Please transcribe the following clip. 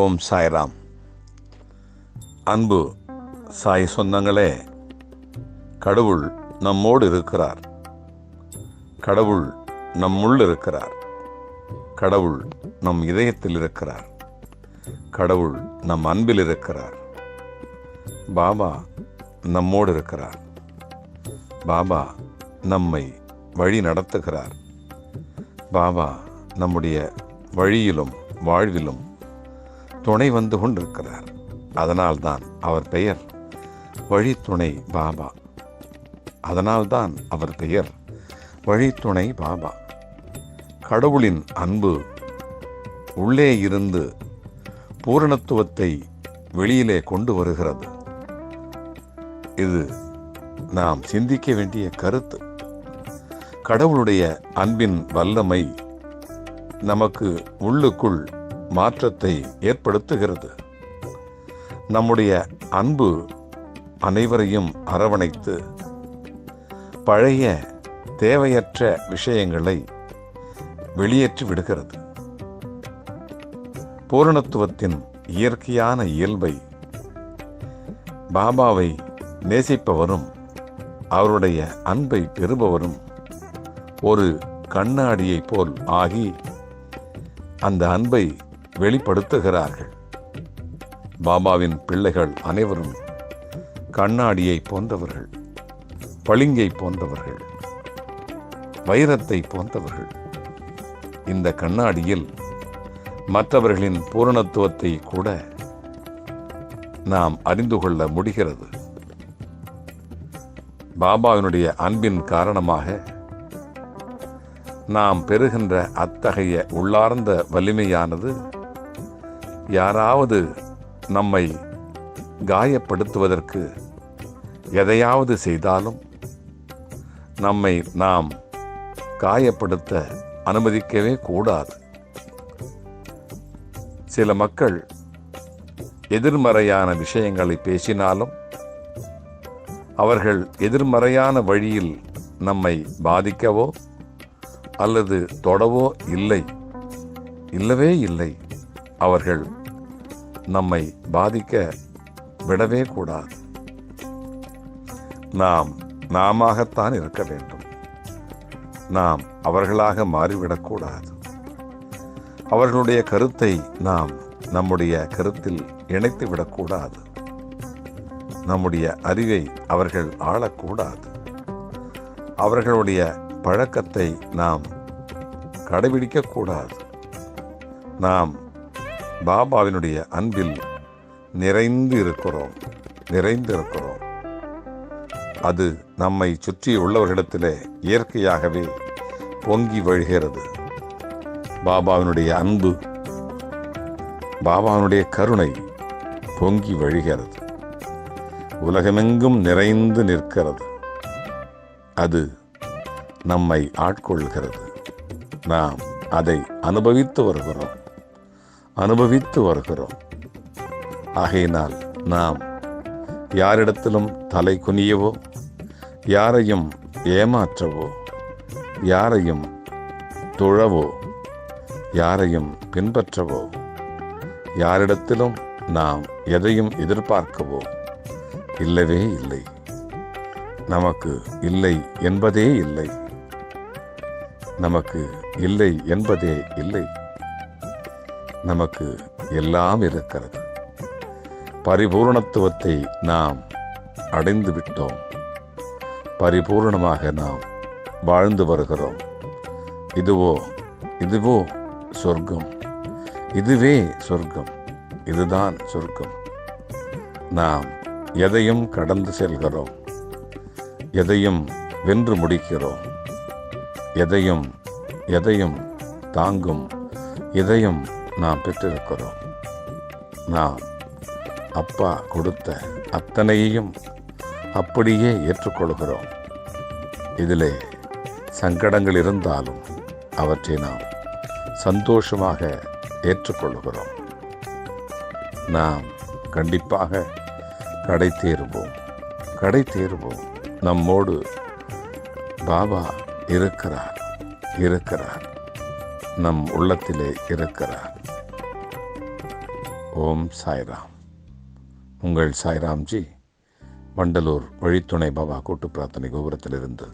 ஓம் சாய்ராம். அன்பு சாய் சொந்தங்களே கடவுள் நம்மோடு இருக்கிறார். கடவுள் நம்முள் இருக்கிறார். கடவுள் நம் இதயத்தில் இருக்கிறார். கடவுள் நம் அன்பில் இருக்கிறார். பாபா நம்மோடு இருக்கிறார். பாபா நம்மை வழி நடத்துகிறார். பாபா நம்முடைய வழியிலும் வாழ்விலும் துணை வந்து கொண்டிருக்கிறார். அதனால்தான் அவர் பெயர் வழித்துணை பாபா. அதனால்தான் அவர் பெயர் வழித்துணை பாபா. கடவுளின் அன்பு உள்ளே இருந்து பூரணத்துவத்தை வெளியிலே கொண்டு வருகிறது. இது நாம் சிந்திக்க வேண்டிய கருத்து. கடவுளுடைய அன்பின் வல்லமை நமக்கு உள்ளுக்குள் மாற்றத்தை ஏற்படுத்துகிறது. நம்முடைய அன்பு அனைவரையும் அரவணைத்து பழைய தேவையற்ற விஷயங்களை வெளியேற்றி விடுகிறது. பூரணத்துவத்தின் இயற்கையான இயல்பை பாபாவை நேசிப்பவரும் அவருடைய அன்பை பெறுபவரும் ஒரு கண்ணாடியைப் போல் ஆகி அந்த அன்பை வெளிப்படுத்துகிறார்கள். பாபாவின் பிள்ளைகள் அனைவரும் கண்ணாடியை போன்றவர்கள் பளிங்கை போன்றவர்கள் வைரத்தை போன்றவர்கள். இந்த கண்ணாடியில் மற்றவர்களின் பூரணத்துவத்தை கூட நாம் அறிந்து கொள்ள முடிகிறது. பாபாவினுடைய அன்பின் காரணமாக நாம் பெறுகின்ற அத்தகைய உள்ளார்ந்த வலிமையானது யாராவது நம்மை காயப்படுத்துவதற்கு எதையாவது செய்தாலும் நம்மை நாம் காயப்படுத்த அனுமதிக்கவே கூடாது. சில மக்கள் எதிர்மறையான விஷயங்களை பேசினாலும் அவர்கள் எதிர்மறையான வழியில் நம்மை பாதிக்கவோ அல்லது தொடவோ இல்லை இல்லவே இல்லை. அவர்கள் நம்மை பாதிக்க விடவே கூடாது. நாம் நாமத்தான் இருக்க வேண்டும். நாம் அவர்களாக மாறிவிடக்கூடாது அவர்களுடைய கருத்தை நாம் நம்முடைய கருத்தில் இணைத்து விடக்கூடாது நம்முடைய அறிவை அவர்கள் ஆளக்கூடாது. அவர்களுடைய பழக்கத்தை நாம் கடைபிடிக்கக்கூடாது நாம் பாபாவினுடைய அன்பில் நிறைந்து இருக்கிறோம் நிறைந்து இருக்கிறோம். அது நம்மை சுற்றி உள்ளவர்களிடத்திலே இயற்கையாகவே பொங்கி வழிகிறது. பாபாவினுடைய அன்பு பாபாவினுடைய கருணை பொங்கி வழிகிறது. உலகமெங்கும் நிறைந்து நிற்கிறது. அது நம்மை ஆட்கொள்கிறது. நாம் அதை அனுபவித்து வருகிறோம். அனுபவித்து வருகிறோம். ஆகையினால் நாம் யாரிடத்திலும் தலை குனியவோ யாரையும் ஏமாற்றவோ யாரையும் துழவோ யாரையும் பின்பற்றவோ யாரிடத்திலும் நாம் எதையும் எதிர்பார்க்கவோ இல்லவே இல்லை. நமக்கு இல்லை என்பதே இல்லை. நமக்கு இல்லை என்பதே இல்லை. நமக்கு எல்லாம் இருக்கிறது. பரிபூரணத்துவத்தை நாம் அடைந்து விட்டோம். பரிபூர்ணமாக நாம் வாழ்ந்து வருகிறோம். இதுவோ இதுவோ சொர்க்கம். இதுவே சொர்க்கம். இதுதான் சொர்க்கம். நாம் எதையும் கடந்து செல்கிறோம். எதையும் வென்று முடிக்கிறோம். எதையும் எதையும் தாங்கும். இதயம் நாம் பெற்றிருக்கிறோம். நாம் அப்பா கொடுத்த அத்தனையையும் அப்படியே ஏற்றுக்கொள்கிறோம். இதிலே சங்கடங்கள் இருந்தாலும் அவற்றை நாம் சந்தோஷமாக ஏற்றுக்கொள்கிறோம். நாம் கண்டிப்பாக கடை தேருவோம் கடை தேருவோம் நம்மோடு பாபா இருக்கிறார் இருக்கிறார். நம் உள்ளத்திலே இருக்கிறார். ஓம் சாய்ராம். உங்கள் சாய்ராம்ஜி வண்டலூர் வழித்துணை பாபா கூட்டு பிரார்த்தனை கோபுரத்திலிருந்து